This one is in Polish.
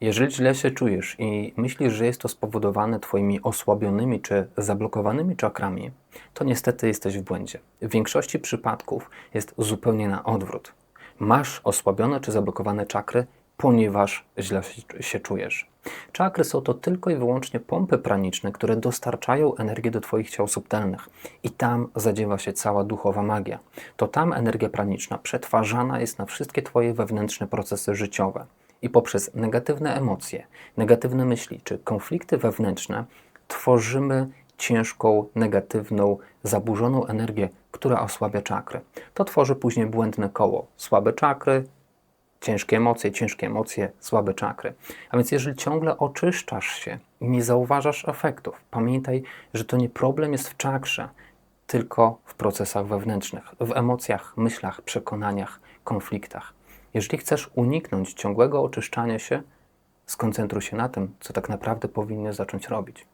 Jeżeli źle się czujesz i myślisz, że jest to spowodowane Twoimi osłabionymi czy zablokowanymi czakrami, to niestety jesteś w błędzie. W większości przypadków jest zupełnie na odwrót. Masz osłabione czy zablokowane czakry, ponieważ źle się- czujesz. Czakry są to tylko i wyłącznie pompy praniczne, które dostarczają energię do Twoich ciał subtelnych i tam zadziewa się cała duchowa magia. To tam energia praniczna przetwarzana jest na wszystkie Twoje wewnętrzne procesy życiowe i poprzez negatywne emocje, negatywne myśli czy konflikty wewnętrzne tworzymy ciężką, negatywną, zaburzoną energię, która osłabia czakry. To tworzy później błędne koło. Słabe czakry, ciężkie emocje, ciężkie emocje, słabe czakry. A więc jeżeli ciągle oczyszczasz się i nie zauważasz efektów, pamiętaj, że to nie problem jest w czakrze, tylko w procesach wewnętrznych, w emocjach, myślach, przekonaniach, konfliktach. Jeżeli chcesz uniknąć ciągłego oczyszczania się, skoncentruj się na tym, co tak naprawdę powinny zacząć robić.